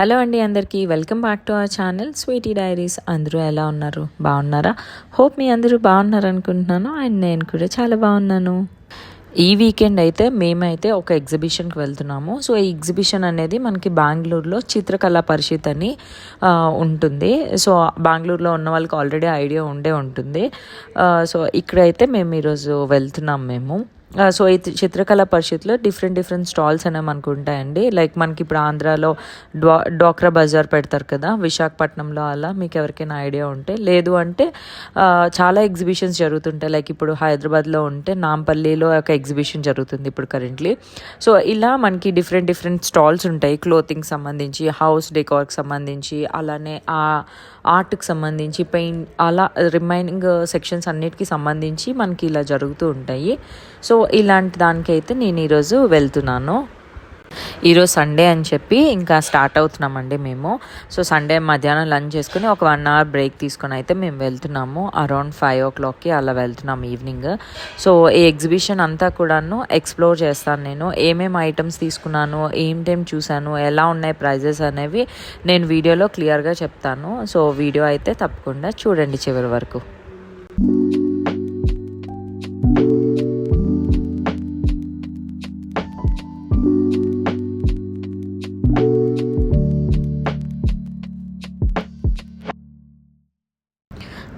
Hello అండి అందరికీ welcome back to our channel. Sweety diaries అందరూ ఎలా ఉన్నారు? బాగున్నారా? హోప్ మీ అందరూ బాగున్నారు అనుకుంటున్నాను అండ్ నేను కూడా చాలా బాగున్నాను. ఈ వీకెండ్ అయితే మేమైతే ఒక ఎగ్జిబిషన్కి వెళ్తున్నాము. సో ఈ ఎగ్జిబిషన్ అనేది మనకి బెంగళూరులో చిత్రకళా పరిషత్ అని ఉంటుంది. సో బెంగళూరులో ఉన్న వాళ్ళకి ఆల్రెడీ ఐడియా ఉండే ఉంటుంది. సో ఇక్కడైతే మేము ఈరోజు వెళ్తున్నాం మేము. సో ఈ చిత్రకళ పరిషత్లో డిఫరెంట్ డిఫరెంట్ స్టాల్స్ అనేవి మనకు ఉంటాయండి లైక్ మనకి ఇప్పుడు ఆంధ్రాలో డ్వా డ్వాక్రా బజార్ పెడతారు కదా విశాఖపట్నంలో అలా మీకు ఎవరికైనా ఐడియా ఉంటే. లేదు అంటే చాలా ఎగ్జిబిషన్స్ జరుగుతుంటాయి. లైక్ ఇప్పుడు హైదరాబాద్లో ఉంటే నాంపల్లిలో ఒక ఎగ్జిబిషన్ జరుగుతుంది ఇప్పుడు కరెంట్లీ. సో ఇలా మనకి డిఫరెంట్ డిఫరెంట్ స్టాల్స్ ఉంటాయి. క్లోతింగ్ సంబంధించి హౌస్ డెకోర్కి సంబంధించి అలానే ఆ ఆర్ట్కి సంబంధించి పెయింట్ అలా రిమైనింగ్ సెక్షన్స్ అన్నిటికీ సంబంధించి మనకి ఇలా జరుగుతూ ఉంటాయి. సో ఇలాంటి దానికైతే నేను ఈరోజు వెళ్తున్నాను. ఈరోజు సండే అని చెప్పి ఇంకా స్టార్ట్ అవుతున్నామండి మేము. సో సండే మధ్యాహ్నం లంచ్ చేసుకుని ఒక వన్ అవర్ బ్రేక్ తీసుకొని అయితే మేము వెళ్తున్నాము. అరౌండ్ ఫైవ్ ఓ క్లాక్కి అలా వెళ్తున్నాము ఈవినింగ్ సో ఈ ఎగ్జిబిషన్ అంతా కూడాను ఎక్స్ప్లోర్ చేస్తాను నేను. ఏమేమి ఐటమ్స్ తీసుకున్నాను ఏం చూశాను ఎలా ఉన్నాయి ప్రైజెస్ అనేవి నేను వీడియోలో క్లియర్గా చెప్తాను. సో వీడియో అయితే తప్పకుండా చూడండి చివరి వరకు.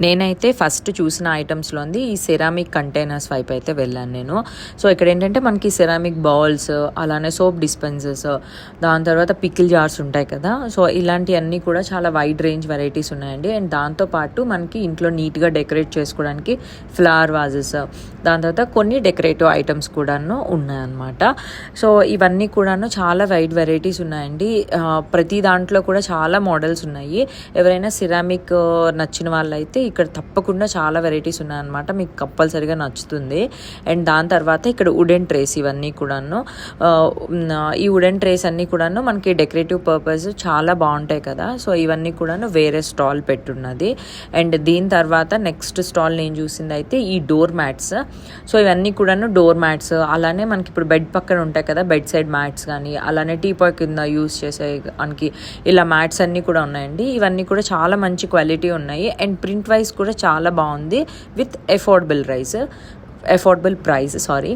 నేనైతే ఫస్ట్ చూసిన ఐటమ్స్లోంది ఈ సెరామిక్ కంటైనర్స్ వైపు అయితే వెళ్ళాను నేను. సో ఇక్కడ ఏంటంటే మనకి సెరామిక్ బౌల్స్ అలానే సోప్ డిస్పెన్సర్స్ దాని తర్వాత పికిల్ జార్స్ ఉంటాయి కదా. సో ఇలాంటివన్నీ కూడా చాలా వైడ్ రేంజ్ వెరైటీస్ ఉన్నాయండి. అండ్ దాంతోపాటు మనకి ఇంట్లో నీట్గా డెకరేట్ చేసుకోవడానికి ఫ్లవర్ వాజెస్ దాని తర్వాత కొన్ని డెకరేటివ్ ఐటమ్స్ కూడాను ఉన్నాయన్నమాట. సో ఇవన్నీ కూడాను చాలా వైడ్ వెరైటీస్ ఉన్నాయండి. ప్రతి దాంట్లో కూడా చాలా మోడల్స్ ఉన్నాయి. ఎవరైనా సిరామిక్ నచ్చిన వాళ్ళైతే ఇక్కడ తప్పకుండా చాలా వెరైటీస్ ఉన్నాయన్నమాట. మీకు కంపల్సరిగా నచ్చుతుంది. అండ్ దాని తర్వాత ఇక్కడ వుడెన్ ట్రేస్ ఇవన్నీ కూడాను. ఈ వుడెన్ ట్రేస్ అన్నీ కూడాను మనకి డెకరేటివ్ పర్పస్ చాలా బాగుంటాయి కదా. సో ఇవన్నీ కూడాను వేరే స్టాల్ పెట్టున్నది. అండ్ దీని తర్వాత నెక్స్ట్ స్టాల్ నేను చూసింది అయితే ఈ డోర్ మ్యాట్స్. సో ఇవన్నీ కూడాను డోర్ మ్యాట్స్. అలానే మనకి ఇప్పుడు బెడ్ పక్కన ఉంటాయి కదా బెడ్ సైడ్ మ్యాట్స్ కానీ అలానే టీపాయ్ కింద యూస్ చేసే మనకి ఇలా మ్యాట్స్ అన్నీ కూడా ఉన్నాయండి. ఇవన్నీ కూడా చాలా మంచి క్వాలిటీ ఉన్నాయి. అండ్ ప్రింట్ వైజ్ కూడా చాలా బాగుంది with affordable rice affordable price sorry.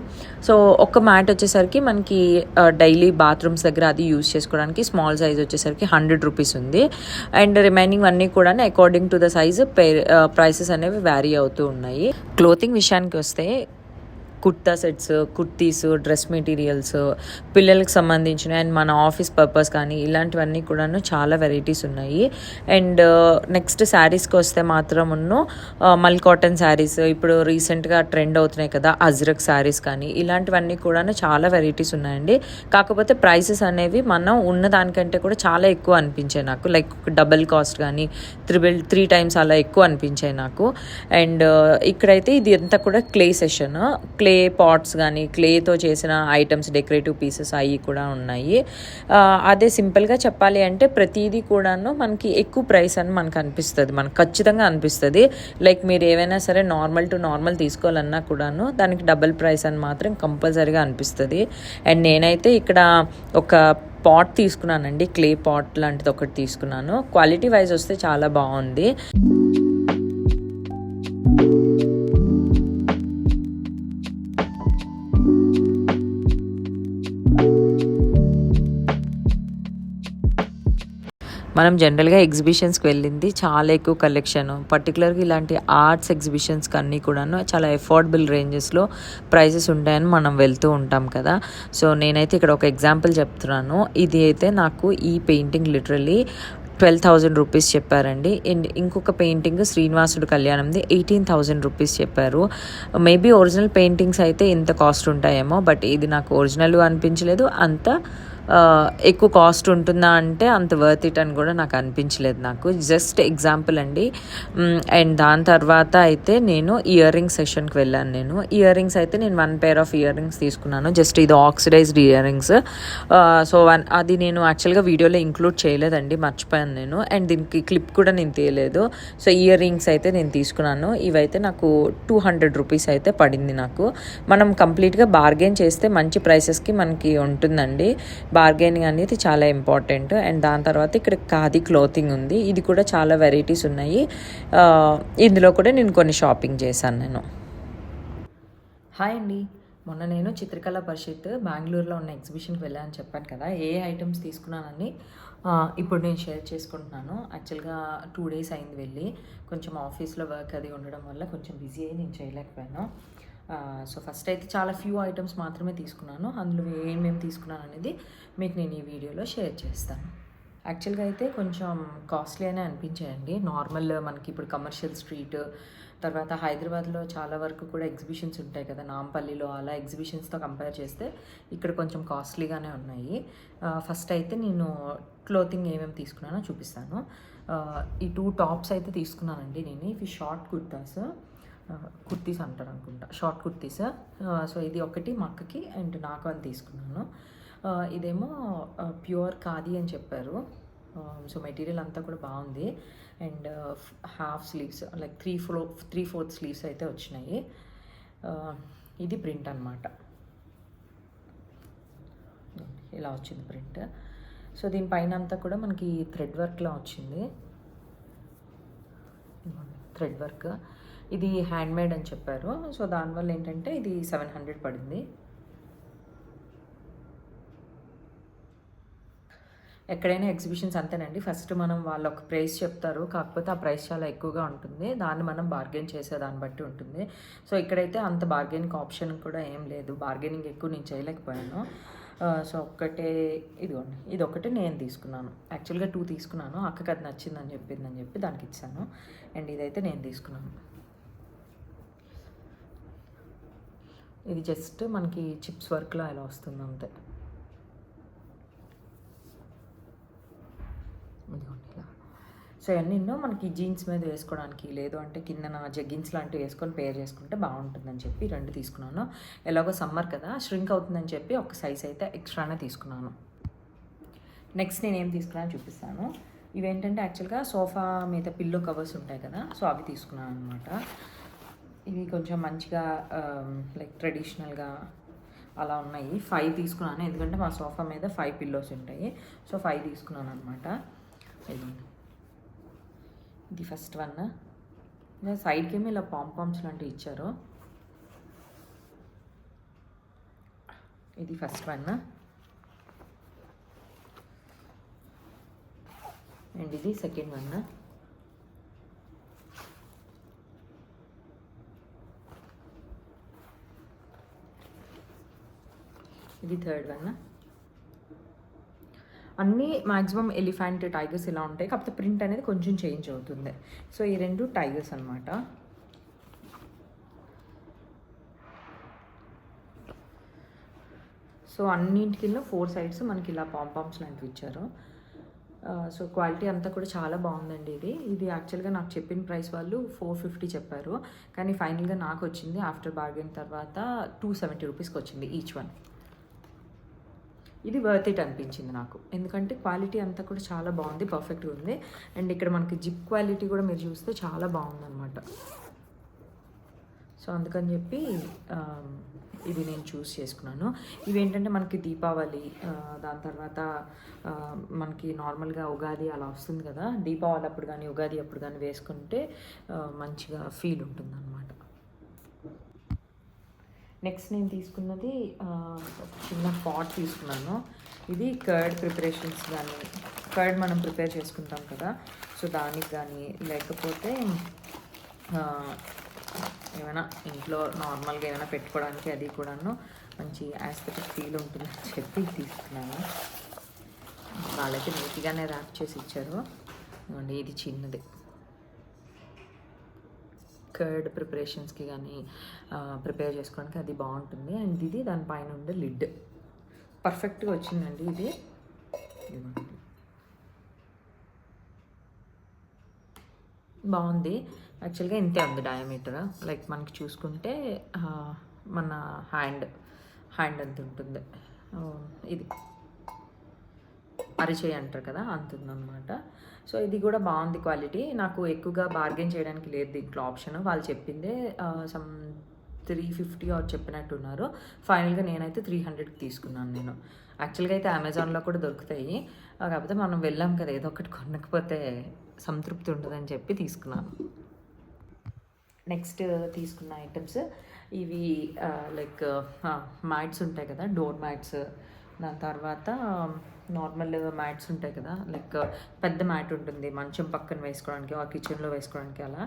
So ఒక మ్యాట్ వచ్చేసరికి మనకి డైలీ బాత్రూమ్స్ దగ్గర అది యూజ్ చేసుకోవడానికి స్మాల్ సైజ్ వచ్చేసరికి హండ్రెడ్ రూపీస్ ఉంది. అండ్ రిమైనింగ్ అన్నీ కూడా according to the size pay prices అనేవి వ్యారీ అవుతూ ఉన్నాయి. క్లోతింగ్ విషయానికి వస్తే kurta sets kurtis dress materials పిల్లలకు సంబంధించిన అండ్ మన ఆఫీస్ పర్పస్ కానీ ఇలాంటివన్నీ కూడాను చాలా వెరైటీస్ ఉన్నాయి. అండ్ uh, నెక్స్ట్ శారీస్కి వస్తే మాత్రం uh, మల్ కాటన్ శారీస్ ఇప్పుడు రీసెంట్గా ట్రెండ్ అవుతున్నాయి కదా అజ్రక్ శారీస్ కానీ ఇలాంటివన్నీ కూడాను చాలా వెరైటీస్ ఉన్నాయండి. కాకపోతే ప్రైసెస్ అనేవి మనం ఉన్న దానికంటే కూడా చాలా ఎక్కువ అనిపించాయి నాకు. లైక్ డబల్ కాస్ట్ కానీ త్రిబుల్ త్రీ టైమ్స్ అలా ఎక్కువ అనిపించాయి నాకు. అండ్ uh, ఇక్కడైతే ఇది అంతా కూడా క్లే సెషన్. క్లే పాట్స్ కానీ క్లేతో చేసిన ఐటమ్స్ డెకరేటివ్ పీసెస్ అవి కూడా ఉన్నాయి. అదే సింపుల్గా చెప్పాలి అంటే ప్రతిదీ కూడాను మనకి ఎక్కువ ప్రైస్ అని మనకు అనిపిస్తుంది. మనకు ఖచ్చితంగా అనిపిస్తుంది. లైక్ మీరు ఏవైనా సరే నార్మల్ టు నార్మల్ తీసుకోవాలన్నా కూడాను దానికి డబుల్ ప్రైస్ అని మాత్రం కంపల్సరీగా అనిపిస్తుంది. అండ్ నేనైతే ఇక్కడ ఒక పాట్ తీసుకున్నానండి. క్లే పాట్ లాంటిది ఒకటి తీసుకున్నాను. క్వాలిటీ వైజ్ వస్తే చాలా బాగుంది. మనం జనరల్గా ఎగ్జిబిషన్స్కి వెళ్ళింది చాలా ఎక్కువ కలెక్షన్ పర్టికులర్గా ఇలాంటి ఆర్ట్స్ ఎగ్జిబిషన్స్కి అన్నీ కూడాను చాలా ఎఫోర్డబుల్ రేంజెస్లో ప్రైజెస్ ఉంటాయని మనం వెళ్తూ ఉంటాం కదా. సో నేనైతే ఇక్కడ ఒక ఎగ్జాంపుల్ చెప్తున్నాను. ఇది అయితే నాకు ఈ painting literally twelve thousand rupees చెప్పారండి. అండ్ ఇంకొక పెయింటింగ్ శ్రీనివాసుడు కళ్యాణంది ఎయిటీన్ థౌజండ్ రూపీస్ చెప్పారు. మేబీ ఒరిజినల్ పెయింటింగ్స్ అయితే ఇంత కాస్ట్ ఉంటాయేమో బట్ ఇది నాకు ఒరిజినల్ అనిపించలేదు. అంత ఎక్కువ కాస్ట్ ఉంటుందా అంటే అంత వర్త్ ఇట్ అని కూడా నాకు అనిపించలేదు నాకు. జస్ట్ ఎగ్జాంపుల్ అండి. అండ్ దాని తర్వాత అయితే నేను ఇయర్ రింగ్ సెషన్కి వెళ్ళాను నేను. ఇయర్ రింగ్స్ అయితే నేను one pair of earrings తీసుకున్నాను. జస్ట్ ఇది oxidised earrings so one అది నేను యాక్చువల్గా వీడియోలో ఇంక్లూడ్ చేయలేదండి మర్చిపోయాను నేను. అండ్ దీనికి క్లిప్ కూడా నేను తీయలేదు. సో ఇయర్ రింగ్స్ అయితే నేను తీసుకున్నాను. ఇవైతే నాకు టూ హండ్రెడ్ రూపీస్ అయితే పడింది నాకు. మనం కంప్లీట్గా బార్గెన్ చేస్తే మంచి ప్రైసెస్కి మనకి ఉంటుందండి. బార్గెనింగ్ అనేది చాలా ఇంపార్టెంట్ అండ్ దాని తర్వాత ఇక్కడ ఖాదీ క్లోతింగ్ ఉంది. ఇది కూడా చాలా వెరైటీస్ ఉన్నాయి. ఇందులో కూడా నేను కొన్ని షాపింగ్ చేశాను నేను. హాయ్ అండి. మొన్న నేను చిత్రకళ పరిషత్ బెంగళూరులో ఉన్న ఎగ్జిబిషన్కి వెళ్ళాను చెప్పాను కదా. ఏ ఐటమ్స్ తీసుకున్నానని ఇప్పుడు నేను షేర్ చేసుకుంటున్నాను. యాక్చువల్గా టూ డేస్ అయింది వెళ్ళి. కొంచెం ఆఫీస్లో వర్క్ అది ఉండడం వల్ల కొంచెం బిజీ అయ్యి నేను చేయలేకపోయాను. సో ఫస్ట్ అయితే చాలా ఫ్యూ ఐటమ్స్ మాత్రమే తీసుకున్నాను. అందులో ఏమేమి తీసుకున్నాను అనేది మీకు నేను ఈ వీడియోలో షేర్ చేస్తాను. యాక్చువల్గా అయితే కొంచెం కాస్ట్లీ అనే అనిపించాయండి. నార్మల్ మనకి ఇప్పుడు కమర్షియల్ స్ట్రీట్ తర్వాత హైదరాబాద్లో చాలా వరకు కూడా ఎగ్జిబిషన్స్ ఉంటాయి కదా. నాంపల్లిలో అలా ఎగ్జిబిషన్స్తో కంపేర్ చేస్తే ఇక్కడ కొంచెం కాస్ట్లీగానే ఉన్నాయి. ఫస్ట్ అయితే నేను క్లోతింగ్ ఏమేమి తీసుకున్నానో చూపిస్తాను. ఈ టూ టాప్స్ అయితే తీసుకున్నానండి నేను. ఇవి షార్ట్ కుర్తాస్. కుర్తీస్ అంటారు అనుకుంటా షార్ట్ కుర్తీస్. సో ఇది ఒకటి మా అక్కకి అండ్ నాకు అని తీసుకున్నాను. ఇదేమో ప్యూర్ ఖాదీ అని చెప్పారు. సో మెటీరియల్ అంతా కూడా బాగుంది. And half sleeves like three four three fourth sleeves అయితే వచ్చినాయి. ఇది ప్రింట్ అనమాట ఇలా వచ్చింది ప్రింట్. సో దీనిపైన అంతా కూడా మనకి థ్రెడ్ వర్క్లా వచ్చింది. Thread work. ఇది హ్యాండ్మేడ్ అని చెప్పారు. సో దానివల్ల ఏంటంటే ఇది సెవెన్ హండ్రెడ్ పడింది. ఎక్కడైనా ఎగ్జిబిషన్స్ అంతేనండి. ఫస్ట్ మనం వాళ్ళు ఒక ప్రైస్ చెప్తారు. కాకపోతే ఆ ప్రైస్ చాలా ఎక్కువగా ఉంటుంది. దాన్ని మనం బార్గెన్ చేసే దాన్ని బట్టి ఉంటుంది. సో ఇక్కడైతే అంత బార్గెనింగ్ ఆప్షన్ కూడా ఏం లేదు. బార్గెనింగ్ ఎక్కువ నేను చేయలేకపోయాను. సో ఒక్కటే ఇదిగోండి. ఇది ఒకటి నేను తీసుకున్నాను. యాక్చువల్గా టూ తీసుకున్నాను. అక్కకి అది నచ్చిందని చెప్పిందని చెప్పి దానికి ఇచ్చాను. అండ్ ఇదైతే నేను తీసుకున్నాను. ఇది జస్ట్ మనకి చిప్స్ వర్క్లో ఇలా వస్తుంది అంతే. సో ఇవన్నీ మనకి జీన్స్ మీద వేసుకోవడానికి లేదు అంటే కింద జగ్గిన్స్ లాంటివి వేసుకొని పేర్ చేసుకుంటే బాగుంటుందని చెప్పి రెండు తీసుకున్నాను. ఎలాగో సమ్మర్ కదా ష్రింక్ అవుతుందని చెప్పి ఒక సైజ్ అయితే ఎక్స్ట్రానే తీసుకున్నాను. నెక్స్ట్ నేను ఏం తీసుకున్నాను చూపిస్తాను. ఇవేంటంటే యాక్చువల్గా సోఫా మీద పిల్లో కవర్స్ ఉంటాయి కదా సో అవి తీసుకున్నాను అనమాట ఇవి కొంచెం మంచిగా లైక్ ట్రెడిషనల్గా అలా ఉన్నాయి. ఫైవ్ తీసుకున్నాను. ఎందుకంటే మా సోఫా మీద ఫైవ్ పిల్లోస్ ఉంటాయి. సో ఫైవ్ తీసుకున్నాను అనమాట ఇది. ఫస్ట్ వన్ సైడ్కి ఏమో ఇలా పాంపామ్స్ లాంటివి ఇచ్చారు. ఇది ఫస్ట్ వన్ అండ్ ఇది సెకండ్ వన్ ఇది థర్డ్ వన్ అన్నీ మ్యాక్సిమం ఎలిఫెంట్ టైగర్స్ ఇలా ఉంటాయి. కాకపోతే ప్రింట్ అనేది కొంచెం చేంజ్ అవుతుంది. సో ఈ రెండు టైగర్స్ అనమాట సో అన్నింటికి ఫోర్ సైడ్స్ మనకి ఇలా పాంపామ్స్ లాంటివి ఇచ్చారు. సో క్వాలిటీ అంతా కూడా చాలా బాగుందండి ఇది. ఇది యాక్చువల్గా నాకు చెప్పిన ప్రైస్ వాళ్ళు ఫోర్ ఫిఫ్టీ చెప్పారు. కానీ ఫైనల్గా నాకు వచ్చింది. ఆఫ్టర్ బార్గెన్ తర్వాత టూ సెవెంటీ రూపీస్కి వచ్చింది ఈచ్ వన్ ఇది వర్త్ ఇట్ అనిపించింది నాకు. ఎందుకంటే క్వాలిటీ అంతా కూడా చాలా బాగుంది పర్ఫెక్ట్గా ఉంది. అండ్ ఇక్కడ మనకి జిప్ క్వాలిటీ కూడా మీరు చూస్తే చాలా బాగుందన్నమాట. సో అందుకని చెప్పి ఇది నేను చూస్ చేసుకున్నాను. ఇవి ఏంటంటే మనకి దీపావళి దాని తర్వాత మనకి నార్మల్గా ఉగాది అలా వస్తుంది కదా. దీపావళి అప్పుడు కానీ ఉగాది అప్పుడు కానీ వేసుకుంటే మంచిగా ఫీల్ ఉంటుంది అన్నమాట నెక్స్ట్ నేను తీసుకున్నది ఒక చిన్న పాట్ తీసుకున్నాను. ఇది కర్డ్ ప్రిపరేషన్స్ కానీ కర్డ్ మనం ప్రిపేర్ చేసుకుంటాం కదా. సో దానికి కానీ లేకపోతే ఏమైనా ఇంట్లో నార్మల్గా ఏమైనా పెట్టుకోవడానికి అది కూడాను మంచి యాస్థెటిక్ ఫీల్ ఉంటుందని చెప్పి తీసుకున్నాను. వాళ్ళైతే నీట్గానే ర్యాప్ చేసి ఇచ్చారు. ఇది చిన్నది. కర్డ్ ప్రిపరేషన్స్కి కానీ ప్రిపేర్ చేసుకోవడానికి అది బాగుంటుంది. అండ్ ఇది దానిపైన ఉండే లిడ్. పర్ఫెక్ట్గా వచ్చిందండి ఇది. బాగుంది. యాక్చువల్గా ఇంతే ఉంది డయామీటర్. లైక్ మనకి చూసుకుంటే మన హ్యాండ్ హ్యాండ్ అంత ఉంటుంది. ఇది. అరిచేయి అంటారు కదా అంతుందనమాట సో ఇది కూడా బాగుంది క్వాలిటీ. నాకు ఎక్కువగా బార్గెన్ చేయడానికి లేదు దీంట్లో ఆప్షన్. వాళ్ళు చెప్పిందే సమ్ త్రీ ఫిఫ్టీ ఆర్ చెప్పినట్టున్నారు ఫైనల్గా నేనైతే త్రీ హండ్రెడ్కి తీసుకున్నాను నేను. యాక్చువల్గా అయితే అమెజాన్లో కూడా దొరుకుతాయి. కాకపోతే మనం వెళ్ళాం కదా ఏదో ఒకటి కొనకపోతే సంతృప్తి ఉంటుందని చెప్పి తీసుకున్నాను. నెక్స్ట్ తీసుకున్న ఐటమ్స్ ఇవి లైక్ మ్యాట్స్ ఉంటాయి కదా డోర్ మ్యాట్స్. దాని తర్వాత నార్మల్ మ్యాట్స్ ఉంటాయి కదా లైక్ పెద్ద మ్యాట్ ఉంటుంది మంచం పక్కన వేసుకోవడానికి ఆ కిచెన్లో వేసుకోవడానికి అలా.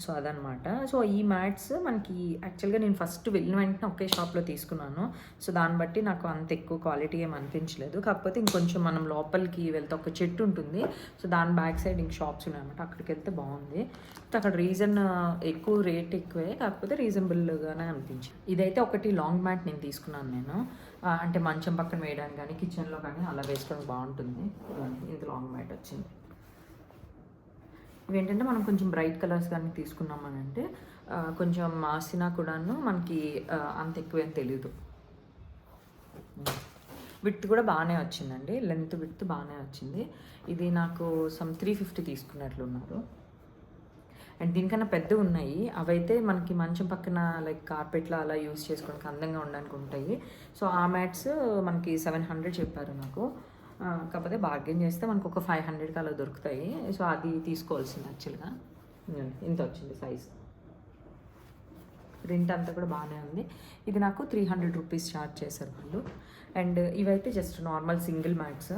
సో అదనమాట సో ఈ మ్యాట్స్ మనకి యాక్చువల్గా నేను ఫస్ట్ వెళ్ళిన వెంటనే ఒకే షాప్లో తీసుకున్నాను. సో దాన్ని బట్టి నాకు అంత ఎక్కువ క్వాలిటీ ఏం అనిపించలేదు. కాకపోతే ఇంకొంచెం మనం లోపలికి వెళ్తే ఒక చెట్టు ఉంటుంది. సో దాని బ్యాక్ సైడ్ ఇంక షాప్స్ ఉన్నాయన్నమాట. అక్కడికి వెళ్తే బాగుంది. సో అక్కడ రీజన్ ఎక్కువ రేట్ ఎక్కువే. కాకపోతే రీజనబుల్గానే అనిపించింది. ఇదైతే ఒకటి లాంగ్ మ్యాట్ నేను తీసుకున్నాను నేను. అంటే మంచం పక్కన వేయడానికి కానీ కిచెన్లో కానీ అలా వేసుకోవడానికి బాగుంటుంది. ఇంత లాంగ్ మ్యాట్ వచ్చింది. ఏంటంటే మనం కొంచెం బ్రైట్ కలర్స్ కానీ తీసుకున్నామనంటే కొంచెం మాసినా కూడాను మనకి అంత ఎక్కువ ఏం తెలియదు విత్ కూడా బాగానే వచ్చిందండి. లెంత్ విత్ బాగానే వచ్చింది. ఇది నాకు సమ్ త్రీ ఫిఫ్టీ తీసుకున్నట్లున్నారు అండ్ దీనికన్నా పెద్ద ఉన్నాయి. అవైతే మనకి మంచం పక్కన లైక్ కార్పెట్లో అలా యూస్ చేసుకోవడానికి అందంగా ఉండడానికి ఉంటాయి. సో ఆ మ్యాట్స్ మనకి సెవెన్ హండ్రెడ్ చెప్పారు నాకు. కాకపోతే బార్గెన్ చేస్తే మనకు ఒక ఫైవ్ హండ్రెడ్కి అలా దొరుకుతాయి. సో అది తీసుకోవాల్సింది యాక్చువల్గా ఇంత వచ్చింది సైజ్ ప్రింట్ అంతా కూడా బాగానే ఉంది. ఇది నాకు త్రీ హండ్రెడ్ రూపీస్ ఛార్జ్ చేశారు వాళ్ళు. అండ్ ఇవైతే జస్ట్ నార్మల్ సింగిల్ మ్యాట్స్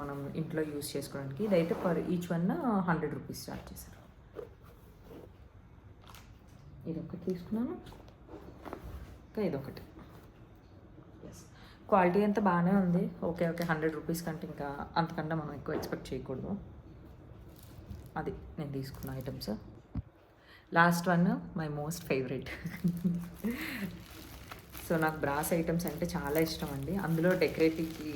మనం ఇంట్లో యూస్ చేసుకోవడానికి. ఇదైతే per each one hundred rupees charge చేశారు. ఇది ఒకటి తీసుకున్నాను. ఇంకా ఇదొకటి. ఎస్ క్వాలిటీ అంతా బాగానే ఉంది. ఓకే ఓకే హండ్రెడ్ రూపీస్ కంటే ఇంకా అంతకంటే మనం ఎక్కువ ఎక్స్పెక్ట్ చేయకూడదు. అది నేను తీసుకున్న items. Last one my most favourite. So నాకు బ్రాస్ ఐటమ్స్ అంటే చాలా ఇష్టం అండి. అందులో డెకరేటివ్కి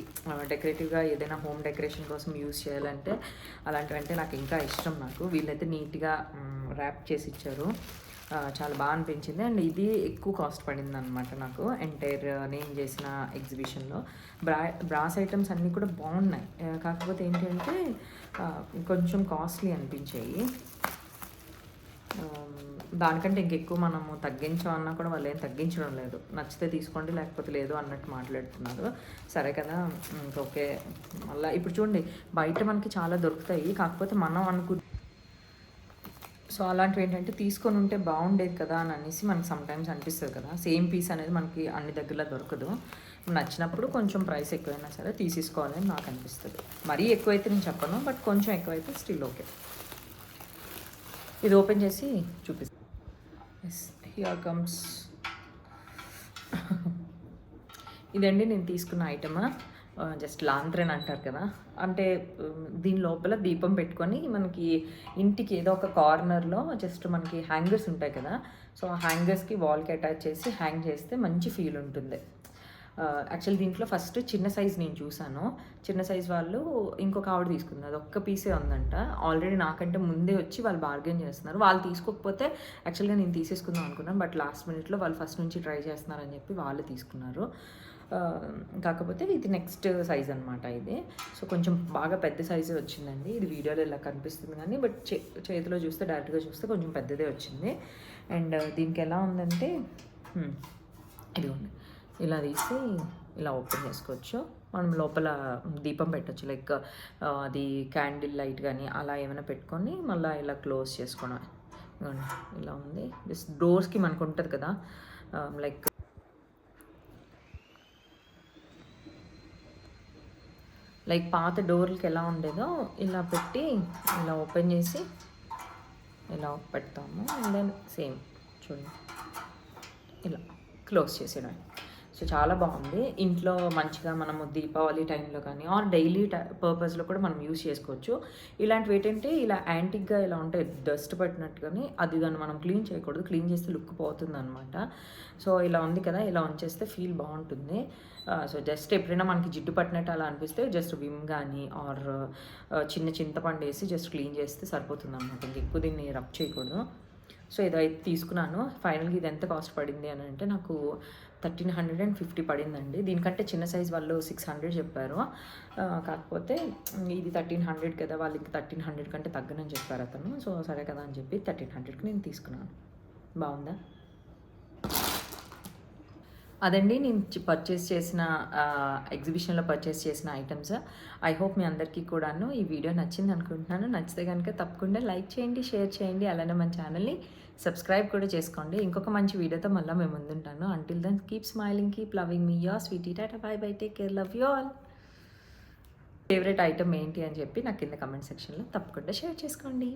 డెకరేటివ్గా ఏదైనా హోమ్ డెకరేషన్ కోసం యూస్ చేయాలంటే అలాంటివంటే నాకు ఇంకా ఇష్టం నాకు. వీళ్ళైతే నీట్గా ర్యాప్ చేసి ఇచ్చారు. చాలా బాగా అనిపించింది. అండ్ ఇది ఎక్కువ కాస్ట్ పడింది అనమాట నాకు ఎంటైర్ నేను చేసిన ఎగ్జిబిషన్లో బ్రా బ్రాస్ ఐటమ్స్ అన్నీ కూడా బాగున్నాయి. కాకపోతే ఏంటంటే కొంచెం కాస్ట్లీ అనిపించాయి. దానికంటే ఇంకెక్కువ మనము తగ్గించామన్నా కూడా వాళ్ళు ఏం తగ్గించడం లేదు. నచ్చితే తీసుకోండి లేకపోతే లేదు అన్నట్టు మాట్లాడుతున్నారు. సరే కదా ఓకే. మళ్ళీ ఇప్పుడు చూడండి బయట మనకి చాలా దొరుకుతాయి. కాకపోతే మనం అనుకు సో అలాంటివి ఏంటంటే తీసుకొని ఉంటే బాగుండేది కదా అని అనేసి మనకు సమ్టైమ్స్ అనిపిస్తుంది కదా. సేమ్ పీస్ అనేది మనకి అన్ని దగ్గరలో దొరకదు. నచ్చినప్పుడు కొంచెం ప్రైస్ ఎక్కువైనా సరే తీసేసుకోవాలని నాకు అనిపిస్తుంది. మరీ ఎక్కువైతే నేను చెప్పను బట్ కొంచెం ఎక్కువైతే స్టిల్ ఓకే ఇది ఓపెన్ చేసి చూపిస్తాను ఎస్ హియర్ కమ్స్ ఇదండి నేను తీసుకున్న ఐటమ్ జస్ట్ లాంత్రెన్ అంటారు కదా. అంటే దీని లోపల దీపం పెట్టుకొని మనకి ఇంటికి ఏదో ఒక కార్నర్లో జస్ట్ మనకి హ్యాంగర్స్ ఉంటాయి కదా. సో ఆ హ్యాంగర్స్కి వాల్కి అటాచ్ చేసి హ్యాంగ్ చేస్తే మంచి ఫీల్ ఉంటుంది. యాక్చువల్ దీంట్లో ఫస్ట్ చిన్న సైజ్ నేను చూసాను చిన్న సైజ్ వాళ్ళు ఇంకొక ఆవిడ తీసుకుంది. అది ఒక్క పీసే ఉందంట. ఆల్రెడీ నాకంటే ముందే వచ్చి వాళ్ళు బార్గెన్ చేస్తున్నారు. వాళ్ళు తీసుకోకపోతే యాక్చువల్గా నేను తీసేసుకుందాం అనుకున్నాను. బట్ లాస్ట్ మినిట్లో వాళ్ళు ఫస్ట్ నుంచి ట్రై చేస్తున్నారని చెప్పి వాళ్ళు తీసుకున్నారు. కాకపోతే ఇది నెక్స్ట్ సైజ్ అనమాట ఇది. సో కొంచెం బాగా పెద్ద సైజే వచ్చిందండి. ఇది వీడియోలో ఇలా కనిపిస్తుంది కానీ బట్ చే చేతిలో చూస్తే డైరెక్ట్గా చూస్తే కొంచెం పెద్దదే వచ్చింది. అండ్ దీనికి ఎలా ఉందంటే ఇది ఇదిగోండి. ఇలా తీసి ఇలా ఓపెన్ చేసుకోవచ్చు. మనం లోపల దీపం పెట్టచ్చు. లైక్ అది క్యాండిల్ లైట్ కానీ అలా ఏమైనా పెట్టుకొని మళ్ళీ ఇలా క్లోజ్ చేసుకోవడం. ఇలా ఉంది. జస్ట్ డోర్స్కి మనకు ఉంటుంది కదా లైక్ లైక్ పాత డోర్లకి ఎలా ఉండేదో ఇలా పెట్టి ఇలా ఓపెన్ చేసి ఇలా పెడతాము. అండ్ దెన్ సేమ్ చూడండి. ఇలా క్లోజ్ చేసేయడం సో చాలా బాగుంది. ఇంట్లో మంచిగా మనము దీపావళి టైంలో కానీ ఆర్ డైలీ పర్పస్లో కూడా మనం యూస్ చేసుకోవచ్చు. ఇలాంటివి ఏంటంటే ఇలా యాంటిక్గా ఇలా ఉంటాయి డస్ట్ పట్టినట్టుగాని అది కానీ మనం క్లీన్ చేయకూడదు. క్లీన్ చేస్తే లుక్ పోతుంది అనమాట సో ఇలా ఉంది కదా ఇలా ఉంచేస్తే ఫీల్ బాగుంటుంది. సో జస్ట్ ఎప్పుడైనా మనకి జిడ్డు పట్టినట్టు అలా అనిపిస్తే జస్ట్ విమ్ కానీ ఆర్ చిన్న చింతపండు వేసి జస్ట్ క్లీన్ చేస్తే సరిపోతుంది అనమాట ఇంక ఎక్కువ దీన్ని రబ్ చేయకూడదు. సో ఇదైతే తీసుకున్నాను. ఫైనల్గా ఇది ఎంత కాస్ట్ పడింది అని అంటే నాకు థర్టీన్ హండ్రెడ్ అండ్ ఫిఫ్టీ పడిందండి. దీనికంటే చిన్న సైజ్ వాళ్ళు సిక్స్ హండ్రెడ్ చెప్పారు. కాకపోతే ఇది థర్టీన్ హండ్రెడ్ కదా వాళ్ళకి థర్టీన్ హండ్రెడ్ కంటే తగ్గనని చెప్పారు అతను. సో సరే కదా అని చెప్పి థర్టీన్ హండ్రెడ్కి నేను తీసుకున్నాను. బాగుందా? అదండి నేను పర్చేస్ చేసిన ఎగ్జిబిషన్లో పర్చేస్ చేసిన ఐటమ్స్ ఐ హోప్ మీ అందరికీ కూడాను ఈ వీడియో నచ్చింది అనుకుంటున్నాను నచ్చితే కనుక తప్పకుండా లైక్ చేయండి షేర్ చేయండి. అలానే మన ఛానల్ని సబ్స్క్రైబ్ కూడా చేసుకోండి. ఇంకొక మంచి వీడియోతో మళ్ళీ మేము ముందుంటాను. Until then keep smiling keep loving me yeah sweety tata bye bye take care love you all favourite item ఏంటి అని చెప్పి నాకు కింద కమెంట్ సెక్షన్లో తప్పకుండా షేర్ చేసుకోండి.